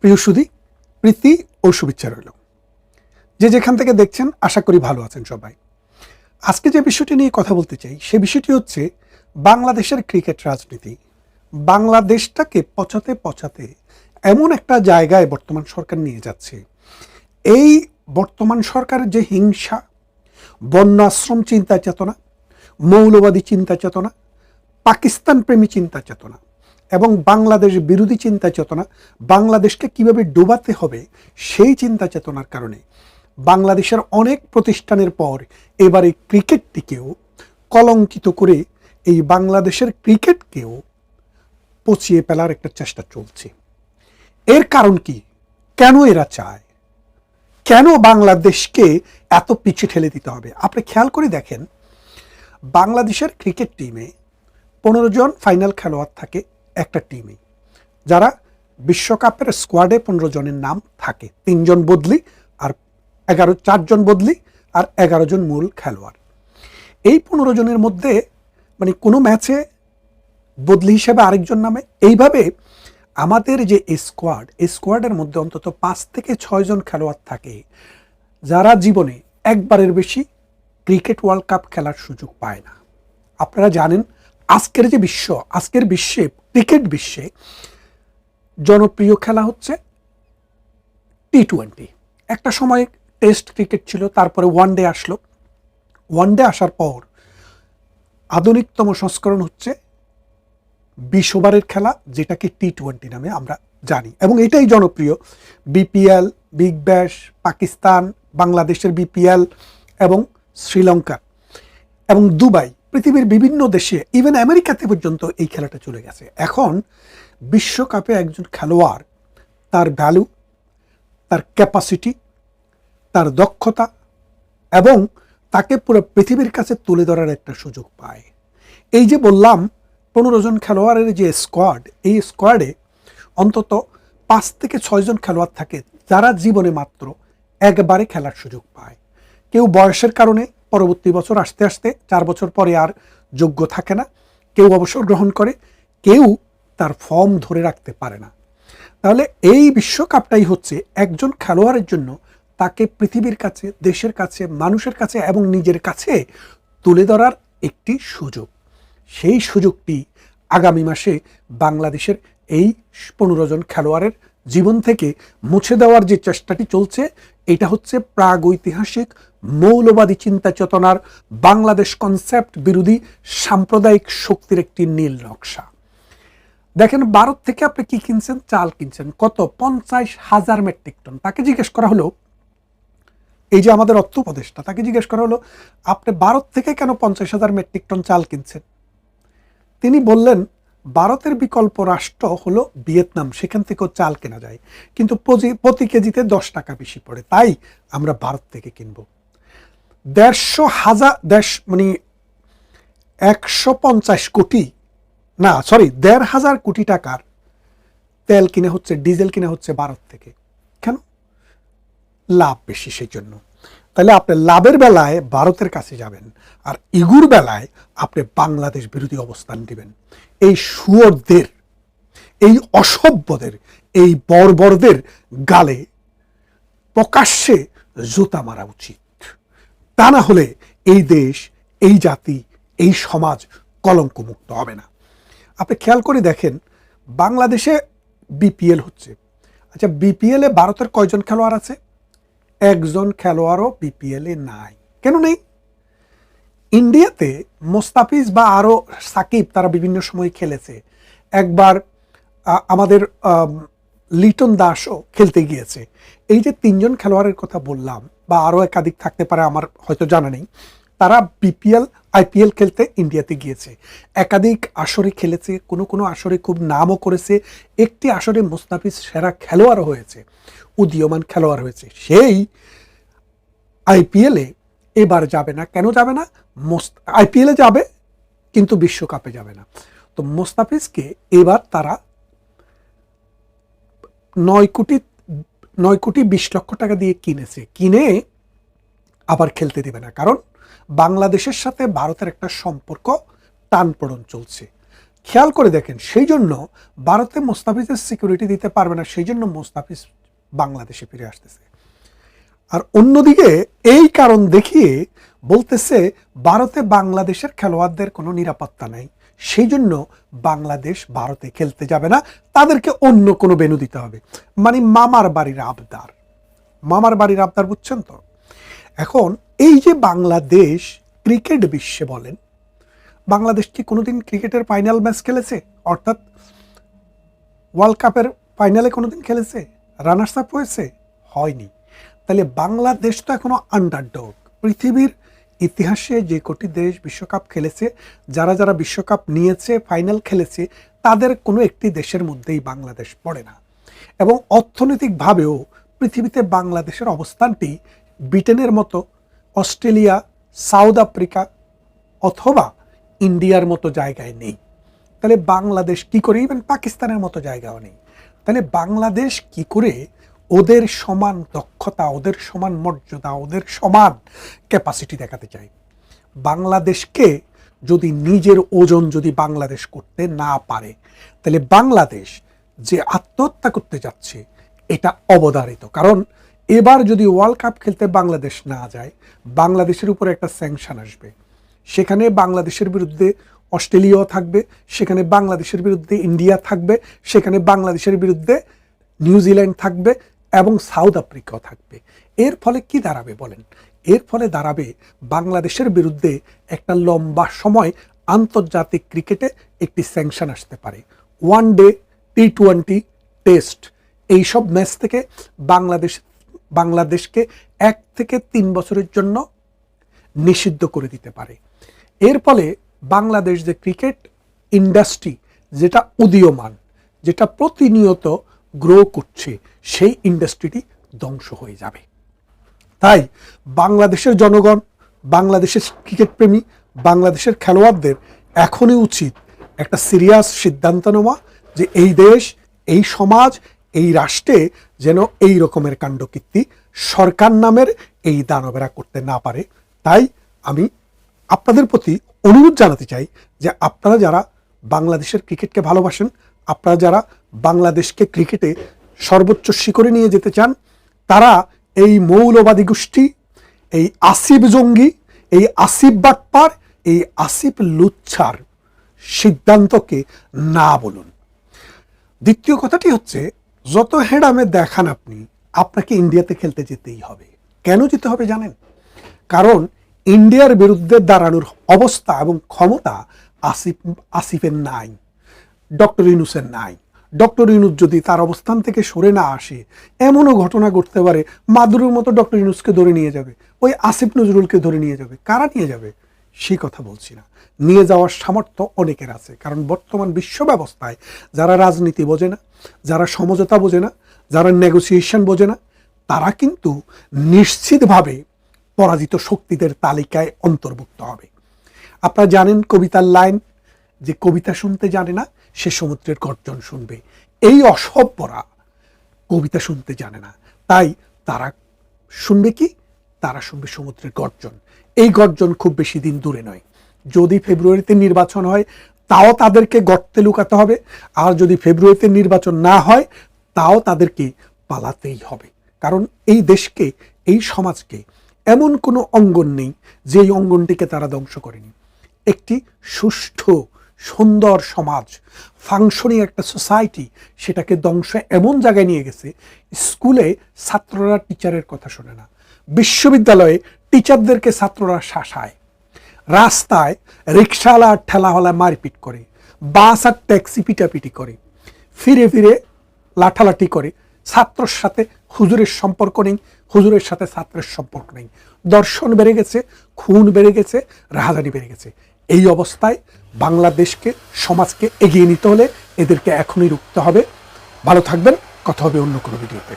প্রিয় সুদী প্রীতি ও শুভেচ্ছা রইল। যে যেখান থেকে দেখছেন, আশা করি ভালো আছেন সবাই। আজকে যে বিষয়টি নিয়ে কথা বলতে চাই, সে বিষয়টি হচ্ছে বাংলাদেশের ক্রিকেট রাজনীতি। বাংলাদেশটাকে পচাতে পচাতে এমন একটা জায়গায় বর্তমান সরকার নিয়ে যাচ্ছে। এই বর্তমান সরকারের যে হিংসা, বন্যাশ্রম চিন্তা চেতনা, মৌলবাদী চিন্তা চেতনা পাকিস্তান প্রেমী চিন্তা চেতনা এবং বাংলাদেশ বিরোধী চিন্তা চেতনা বাংলাদেশকে কীভাবে ডোবাতে হবে সেই চিন্তা চেতনার কারণে বাংলাদেশের অনেক প্রতিষ্ঠানের পর এবার ক্রিকেটটিকেও কলঙ্কিত করে এই বাংলাদেশের ক্রিকেটকেও পচিয়ে ফেলার একটা চেষ্টা চলছে। এর কারণ কি? কেন এরা চায়? কেন বাংলাদেশকে এত পিছিয়ে ঠেলে দিতে হবে? আপনি খেয়াল করে দেখেন, বাংলাদেশের ক্রিকেট টিমে পনেরো জন ফাইনাল খেলোয়াড় থাকে। একটা টিমে যারা বিশ্বকাপের স্কোয়াডে পনেরো জনের নাম থাকে। তিনজন বদলি আর এগারো, চারজন বদলি আর এগারো জন মূল খেলোয়াড়। এই পনেরো জনের মধ্যে মানে কোনো ম্যাচে বদলি হিসেবে আরেকজন নামে। এইভাবে আমাদের যে স্কোয়াড এই স্কোয়াডের মধ্যে অন্তত পাঁচ থেকে ছয়জন খেলোয়াড় থাকে, যারা জীবনে একবারের বেশি ক্রিকেট ওয়ার্ল্ড কাপ খেলার সুযোগ পায় না। আপনারা জানেন আজকের যে বিশ্ব, আজকের বিশ্বে, ক্রিকেট বিশ্বে জনপ্রিয় খেলা হচ্ছে টি টোয়েন্টি একটা সময় টেস্ট ক্রিকেট ছিল, তারপরে ওয়ান ডে আসলো। ওয়ান ডে আসার পর আধুনিকতম সংস্করণ হচ্ছে বিশ ওভারের খেলা, যেটাকে টি টোয়েন্টি নামে আমরা জানি। এবং এটাই জনপ্রিয়। বিপিএল বিগ ব্যাশ পাকিস্তান, বাংলাদেশের বিপিএল এবং শ্রীলঙ্কা এবং দুবাই পৃথিবীর বিভিন্ন দেশে ইভেন আমেরিকাতে পর্যন্ত এই খেলাটা চলে গেছে। এখন বিশ্বকাপে একজন খেলোয়াড়, তার ভ্যালু তার ক্যাপাসিটি তার দক্ষতা এবং তাকে পুরো পৃথিবীর কাছে তুলে ধরার একটা সুযোগ পায়। এই যে বললাম, পনেরো জন খেলোয়াড়ের যে স্কোয়াড এই স্কোয়াডে অন্তত পাঁচ থেকে ছয়জন খেলোয়াড় থাকে, যারা জীবনে মাত্র একবারে খেলার সুযোগ পায়। কেউ বয়সের কারণে পরবর্তী বছর আসতে আসতে চার বছর পরে আর যোগ্য থাকে না। কেউ অবসর গ্রহণ করে, কেউ তার ফর্ম ধরে রাখতে পারে না। তাহলে এই বিশ্বকাপটাই হচ্ছে একজন খেলোয়াড়ের জন্য তাকে পৃথিবীর কাছে, দেশের কাছে, মানুষের কাছে এবং নিজের কাছে তুলে ধরার একটি সুযোগ। সেই সুযোগটি আগামী মাসে বাংলাদেশের এই পনেরো জন খেলোয়াড়ের জীবন থেকে মুছে দেওয়ার যে চেষ্টাটি চলছে এটা হচ্ছে প্রাগৈতিহাসিক মৌলবাদী চিন্তা চেতনার বাংলাদেশ কনসেপ্ট বিরোধী সাম্প্রদায়িক শক্তির একটি নীল নকশা। দেখেন ভারত থেকে আপনি কি কিনছেন? চাল কিনছেন। কত? পঞ্চাশ হাজার মেট্রিক টন। তাকে জিজ্ঞেস করা হলো, এই যে আমাদের অর্থ উপদেষ্টা তাকে জিজ্ঞেস করা হলো, আপনি ভারত থেকে কেন পঞ্চাশ হাজার মেট্রিক টন চাল কিনছেন? তিনি বললেন ভারতের বিকল্প রাষ্ট্র হলো ভিয়েতনাম, সেখান থেকেও চাল কেনা যায়। কিন্তু প্রতি- কেজিতে দশ টাকা বেশি পড়ে। তাই আমরা ভারত থেকে কিনব। দেড়শো হাজার, দেশ মানে একশো পঞ্চাশ কোটি, না সরি দেড় হাজার কোটি টাকার তেল কিনে হচ্ছে, ডিজেল কিনে হচ্ছে ভারত থেকে। কেন? লাভ বেশি সেই জন্য তাহলে আপনি লাভের বেলায় ভারতের কাছে যাবেন আর ইগুর বেলায় আপনি বাংলাদেশ বিরোধী অবস্থান নেবেন। এই সুয়রদের এই অসভ্যদের, এই বর্বরদের গালে প্রকাশ্যে জুতা মারা উচিত। তা না হলে এই দেশ, এই জাতি, এই সমাজ কলঙ্কমুক্ত হবে না। আপনি খেয়াল করে দেখেন, বাংলাদেশে বিপিএল হচ্ছে। আচ্ছা বিপিএলে ভারতের কয়জন খেলোয়াড় আছে? একজন খেলোয়াড়ও বিপিএলে নাই কেন নেই। ইন্ডিয়াতে মোস্তাফিজ বা আরও সাকিব তারা বিভিন্ন সময় খেলেছে। একবার আমাদের লিটন দাসও খেলতে গিয়েছে। এই যে তিনজন খেলোয়াড়ের কথা বললাম বা আরও একাধিক থাকতে পারে আমার হয়তো জানা নেই। তারা বিপিএল আইপিএল খেলতে ইন্ডিয়াতে গিয়েছে। একাধিক আসরে খেলেছে, কোনো কোনো আসরে খুব নামও করেছে, একটি আসরে মোস্তাফিজ সেরা খেলোয়াড়ও হয়েছে, উদীয়মান খেলোয়াড় হয়েছে। সেই আইপিএলে এবার যাবে না। কেন যাবে না? মোস্ত আইপিএলে যাবে, কিন্তু বিশ্বকাপে যাবে না। তো মোস্তাফিজকে এবার তারা নয় কোটি নয় কোটি বিশ লক্ষ টাকা দিয়ে কিনেছে। কিনে আবার খেলতে দেবে না। কারণ বাংলাদেশের সাথে ভারতের একটা সম্পর্ক টানপোড়ন চলছে। খেয়াল করে দেখেন, সেই জন্য ভারতে মোস্তাফিজের সিকিউরিটি দিতে পারবে না, সেই জন্য মোস্তাফিজ বাংলাদেশে ফিরে আসতেছে। আর অন্যদিকে এই কারণ দেখিয়ে বলতেছে, ভারতে বাংলাদেশের খেলোয়াড়দের কোনো নিরাপত্তা নাই, সেই জন্য বাংলাদেশ ভারতে খেলতে যাবে না, তাদেরকে অন্য কোনো বেনু দিতে হবে। মানে মামার বাড়ির আবদার। মামার বাড়ির আবদার বুঝছেন তো? এখন এই যে বাংলাদেশ ক্রিকেট বিশ্বে বলেন, বাংলাদেশ কি কোনোদিন ক্রিকেটের ফাইনাল ম্যাচ খেলেছে? অর্থাৎ ওয়ার্ল্ড কাপের ফাইনালে কোনোদিন খেলেছে? রানার্স আপ হয়েছে? হয়নি। তাহলে বাংলাদেশ তো এখনও আন্ডারডগ পৃথিবীর ইতিহাসে যে কোটি দেশ বিশ্বকাপ খেলেছে, যারা যারা বিশ্বকাপ নিয়েছে, ফাইনাল খেলেছে, তাদের কোনো একটি দেশের মধ্যেই বাংলাদেশ পড়ে না। এবং অর্থনৈতিকভাবেও পৃথিবীতে বাংলাদেশের অবস্থানটি ব্রিটেনের মতো অস্ট্রেলিয়া, সাউথ আফ্রিকা অথবা ইন্ডিয়ার মতো জায়গায় নেই। তাহলে বাংলাদেশ কি করে? ইভেন পাকিস্তানের মতো জায়গাও নেই। তাহলে বাংলাদেশ কি করে? ওদের সমান দক্ষতা, ওদের সমান মর্যাদা, ওদের সমান ক্যাপাসিটি দেখাতে চায়। বাংলাদেশকে যদি নিজের ওজন যদি বাংলাদেশ করতে না পারে, তাহলে বাংলাদেশ যে আত্মহত্যা করতে যাচ্ছে, এটা অবধারিত। কারণ এবার যদি ওয়ার্ল্ড কাপ খেলতে বাংলাদেশ না যায়, বাংলাদেশের উপরে একটা স্যাংশন আসবে। সেখানে বাংলাদেশের বিরুদ্ধে অস্ট্রেলিয়াও থাকবে, সেখানে বাংলাদেশের বিরুদ্ধে ইন্ডিয়া থাকবে, সেখানে বাংলাদেশের বিরুদ্ধে নিউজিল্যান্ড থাকবে এবং সাউথ আফ্রিকাও থাকবে। এর ফলে কি দাঁড়াবে বলেন? এর ফলে দাঁড়াবে বাংলাদেশের বিরুদ্ধে একটা লম্বা সময় আন্তর্জাতিক ক্রিকেটে একটি স্যাংশন আসতে পারে। One day T twenty test এইসব ম্যাচ থেকে বাংলাদেশ বাংলাদেশকে এক থেকে তিন বছরের জন্য নিষিদ্ধ করে দিতে পারে। এর ফলে বাংলাদেশ যে ক্রিকেট ইন্ডাস্ট্রি, যেটা উদীয়মান, যেটা প্রতিনিয়ত গ্রো করছে, সেই ইন্ডাস্ট্রিটি ধ্বংস হয়ে যাবে। তাই বাংলাদেশের জনগণ, বাংলাদেশের ক্রিকেট প্রেমী, বাংলাদেশের খেলোয়াড়দের এখনই উচিত একটা সিরিয়াস সিদ্ধান্ত নেওয়া যে এই দেশ, এই সমাজ এই রাষ্ট্রে যেন এই রকমের কাণ্ডকীর্তি সরকার নামের এই দানবেরা করতে না পারে। তাই আমি আপনাদের প্রতি অনুরোধ জানাতে চাই যে আপনারা যারা বাংলাদেশের ক্রিকেটকে ভালোবাসেন, আপনারা যারা বাংলাদেশকে ক্রিকেটে সর্বোচ্চ শিখরে নিয়ে যেতে চান, তারা এই মৌলবাদী গোষ্ঠী, এই আসিফ জঙ্গি, এই আসিফ বাটপার, এই আসিফ লুচ্ছার সিদ্ধান্তকে না বলুন। দ্বিতীয় কথাটি হচ্ছে যত হেডামে দেখান আপনি, আপনাকে ইন্ডিয়াতে খেলতে যেতেই হবে। কেন যেতে হবে জানেন? কারণ ইন্ডিয়ার বিরুদ্ধে দাঁড়ানোর অবস্থা এবং ক্ষমতা আসিফ, আসিফের নাই, ডক্টর ইউনুসের নাই। ডক্টর ইউনুস যদি তার অবস্থান থেকে সরে না আসে, এমনও ঘটনা ঘটতে পারে, মাদুরের মতো ডক্টর ইউনুসকে ধরে নিয়ে যাবে, ওই আসিফ নজরুলকে ধরে নিয়ে যাবে, কারা নিয়ে যাবে? সেই কথা বলছি না। নিয়ে যাওয়ার সামর্থ্য অনেকের আছে, কারণ বর্তমান বিশ্ব ব্যবস্থায় যারা রাজনীতি বোঝে না, যারা সমঝোতা বোঝে না, যারা নেগোসিয়েশন বোঝে না, তারা কিন্তু নিশ্চিতভাবে পরাজিত শক্তিদের তালিকায় অন্তর্ভুক্ত হবে। আপনারা জানেন কবিতার লাইন, যে কবিতা শুনতে জানে না, সে সমুদ্রের গর্জন শুনবে। এই অসভ্যরা কবিতা শুনতে জানে না। তাই তারা শুনবে কি? তারা শুনবে সমুদ্রের গর্জন। এই গর্জন খুব বেশি দিন দূরে নয়। যদি ফেব্রুয়ারিতে নির্বাচন হয়, তাও তাদেরকে গর্তে লুকাতে হবে। আর যদি ফেব্রুয়ারিতে নির্বাচন না হয়, তাও তাদেরকে পালাতেই হবে। কারণ এই দেশকে, এই সমাজকে এমন কোনো অঙ্গন নেই যেই অঙ্গনটিকে তারা ধ্বংস করেনি। একটি সুষ্ঠু, সুন্দর সমাজ ফাংশনিং একটা সোসাইটি সেটাকে ধ্বংস এমন জায়গায় নিয়ে গেছে, স্কুলে ছাত্ররা টিচারের কথা শোনে না। বিশ্ববিদ্যালয়ে টিচারদেরকে ছাত্ররা শাসায়। রাস্তায় রিক্সাওয়ালা আর ঠেলাওয়ালা মারপিট করে, বাস আর ট্যাক্সি পিটাপিটি করে, ফিরে ফিরে লাঠালাঠি করে, ছাত্রর সাথে হুজুরের সম্পর্ক নেই, হুজুরের সাথে ছাত্রের সম্পর্ক নেই। দর্শন বেড়ে গেছে, খুন বেড়ে গেছে, রাহাজানি বেড়ে গেছে। এই অবস্থায় বাংলাদেশকে, সমাজকে এগিয়ে নিতে হলে এদেরকে এখনই রুখতে হবে। ভালো থাকবেন, কথা হবে অন্য কোনো ভিডিওতে।